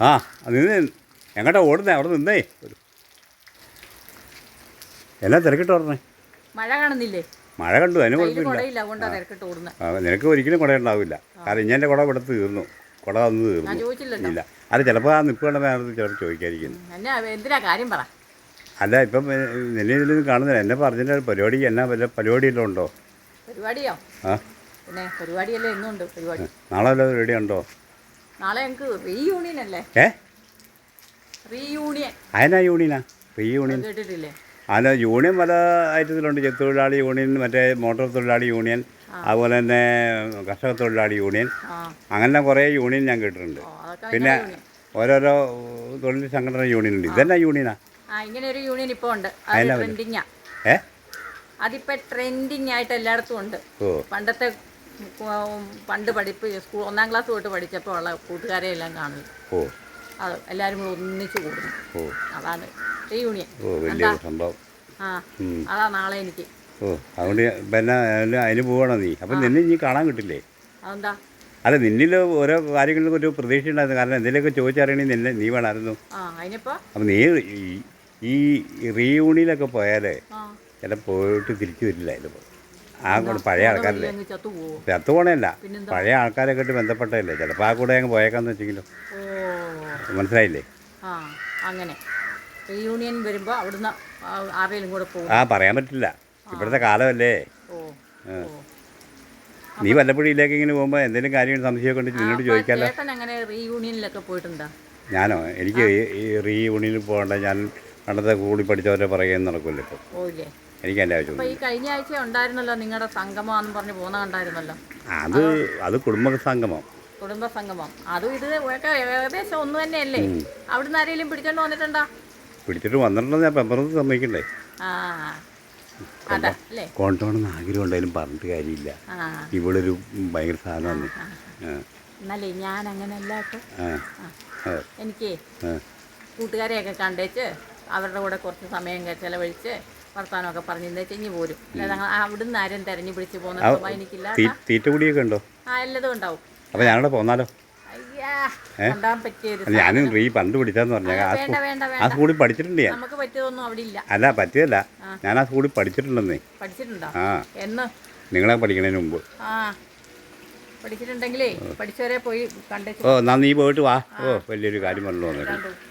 ആ നിന്ന് എങ്ങോട്ടാ ഓടുന്നേ? അവിടെ നിന്നേ. എല്ലാം എന്നാ തിരക്കിട്ട് ഓടണേ? മഴ കാണുന്നില്ലേ? മഴ കണ്ടു അതിന് കുഴപ്പമില്ല. ആ, നിനക്ക് ഒരിക്കലും കുട ഉണ്ടാവില്ല. കാരണം ഇങ്ങനെ കുട ഇവിടെ തീർന്നു. കുട വന്ന് തീർന്നു. ഇല്ല. അത് ചിലപ്പോൾ ആ നിൽക്കേണ്ട നേരത്ത് ചിലപ്പോൾ ചോദിക്കാതിരിക്കുന്നു അല്ല ഇപ്പം നിന്നെ ഇതിലൊന്നും കാണുന്നില്ല. എന്നെ പറഞ്ഞില്ല പരിപാടി എന്നാ വല്ല പരിപാടിയെല്ലാം ഉണ്ടോ? പരിപാടിയോ? ആ. പിന്നെ പരിപാടിയല്ലേ ഇന്നുണ്ട് പരിപാടി. നാളെ വല്ല പരിപാടി ഉണ്ടോ? നാളെ ഞങ്ങൾക്ക് റീയൂണിയൻ അല്ലേ? ഏ? റീയൂണിയൻ അതിനാ യൂണിയനാ ഇപ്പോൾ ഈ യൂണിയൻ കേട്ടിട്ടില്ലേ? അതിന് യൂണിയൻ പല ഐറ്റത്തിലുണ്ട് ചെത്തൊഴിലാളി യൂണിയൻ മറ്റേ മോട്ടോർ തൊഴിലാളി യൂണിയൻ അതുപോലെ തന്നെ കർഷക തൊഴിലാളി യൂണിയൻ അങ്ങനെ കുറേ യൂണിയൻ ഞാൻ കേട്ടിട്ടുണ്ട്. പിന്നെ ഓരോരോ തൊഴിൽ സംഘടന യൂണിയൻ ഉണ്ട്. ഇതെന്നാ യൂണിയനാ ഇങ്ങനെ ഒരു യൂണിയൻ ഇപ്പോൾ ഉണ്ട്. അതിപ്പോ ഏ? അതിപ്പോൾ ട്രെൻഡിങ് ആയിട്ട് എല്ലായിടത്തും ഉണ്ട്. പണ്ടത്തെ പണ്ട് പഠിപ്പ് സ്കൂൾ ഒന്നാം ക്ലാസ് തൊട്ട് പഠിച്ചപ്പോൾ ഉള്ള കൂട്ടുകാരെ എല്ലാം കാണും. ഓ. അത് എല്ലാവരും കൂടെ ഒന്നിച്ച് കൂടുന്നു ഓ. അതാണ് റീയൂണിയൻ ഓ വലിയ സംഭവം. ആ. അതാ നാളെ എനിക്ക്. ഓ അതുകൊണ്ട് പിന്നെ അതിന് പോകണം നീ? അപ്പം നിന്നെ ഇനി കാണാൻ കിട്ടില്ലേ? അതെന്താ? അല്ല നിന്നിൽ ഓരോ കാര്യങ്ങളിലും ഒരു പ്രതീക്ഷ ഉണ്ടായിരുന്നു. കാരണം എന്തെങ്കിലുമൊക്കെ ചോദിച്ചറിയണമെങ്കിൽ നിന്നെ നീ വേണമായിരുന്നു. അപ്പം നീ ഈ- ഈ റീയൂണിയനൊക്കെ പോയാലേ ചില പോയിട്ട് തിരിച്ചു വരില്ല ചിലപ്പോൾ ആ കൂടെ പഴയ ആൾക്കാരല്ലേ? ചത്തു പോണേല്ല പഴയ ആൾക്കാരെ കേട്ട് ബന്ധപ്പെട്ടതല്ലേ? ചിലപ്പോൾ ആ കൂടെ അങ്ങ് പോയേക്കാന്ന് വെച്ചെങ്കിലും. മനസ്സിലായില്ലേ? ആ അങ്ങനെ. റീയൂണിയൻ വരുമ്പോൾ അവിടുന്ന് ആരെയും കൂടെ പോകും. ആ പറയാൻ പറ്റില്ല. ഇവിടുത്തെ കാലമല്ലേ? നീ വല്ലപ്പുഴയിലേക്ക് ഇങ്ങനെ പോകുമ്പോൾ എന്തെങ്കിലും കാര്യം സംശയമൊക്കെ ഉണ്ടെങ്കിൽ നിന്നോട് ചോദിക്കാമല്ലോ അങ്ങനെ റീയൂണിയനിലൊക്കെ പോയിട്ടുണ്ടോ? ഞാനോ? എനിക്ക് ഈ- റീയൂണിയനിൽ പോകേണ്ട. ഞാൻ പണ്ടത്തെ കൂടി പഠിച്ചവരെ പറയുകയെന്ന് നടക്കുമല്ലോ ഇപ്പോൾ എനിക്ക് എന്റെ ആവശ്യം ഈ കഴിഞ്ഞ ആഴ്ച ഉണ്ടായിരുന്നല്ലോ നിങ്ങളുടെ സംഗമമാണെന്ന് പറഞ്ഞ് പോകുന്ന കണ്ടായിരുന്നല്ലോ? അത് അത് കുടുംബ സംഗമം. കുടുംബ സംഗമം. അതും ഇത് ഒക്കെ ഏകദേശം ഒന്ന് തന്നെയല്ലേ? അവിടുന്ന് ആരെങ്കിലും പിടിച്ചോണ്ട് വന്നിട്ടുണ്ടോ? പിടിച്ചിട്ട് വന്നിട്ടുണ്ടെന്ന് ഞാൻ പെമ്പറത്ത് സമ്മതിക്കണ്ടേ? കൊണ്ടുപോകണമെന്ന് ആഗ്രഹം ഉണ്ടായാലും പറഞ്ഞിട്ട് കാര്യമില്ല. ഒരു ഭയങ്കര സാധനമാണ്. എന്നാലേ ഞാൻ അങ്ങനെ ആ. എനിക്ക് കൂട്ടുകാരെയൊക്കെ കണ്ടേച്ച് അവരുടെ കൂടെ കുറച്ച് സമയം ചെലവഴിച്ച് വർത്താനമൊക്കെ പറഞ്ഞ് ചെഞ്ഞു പോരും. അല്ലാതെ അവിടുന്ന് ആരും തെരഞ്ഞു പിടിച്ച് പോകുന്ന സ്വഭാവം എനിക്കില്ല. തീ- തീറ്റ കൂടിയൊക്കെ ഉണ്ടോ? ആ എല്ലതും ഉണ്ടാവും. അപ്പോൾ ഞാനവിടെ പോന്നാലോ? ഞാനും റീ പണ്ട് പിടിച്ചാന്ന് പറഞ്ഞാൽ ആ സ്കൂളിൽ പഠിച്ചിട്ടുണ്ട് ഞാൻ. നമുക്ക് പറ്റിയതൊന്നും അവിടെ ഇല്ല. അല്ല പറ്റിയല്ല ഞാൻ ആ സ്കൂളിൽ പഠിച്ചിട്ടുണ്ടെന്നേ. പഠിച്ചിട്ടുണ്ടോ? ആ. എന്ന്? നിങ്ങളെ പഠിക്കണതിന് മുമ്പ്. ആ. പഠിച്ചിട്ടുണ്ടെങ്കിലേ പഠിച്ചവരെ പോയി കണ്ടേ ഓ നന്ദി നീ പോയിട്ട് വാ. ഓ വലിയൊരു കാര്യം പറഞ്ഞു തോന്നുന്നു കണ്ടു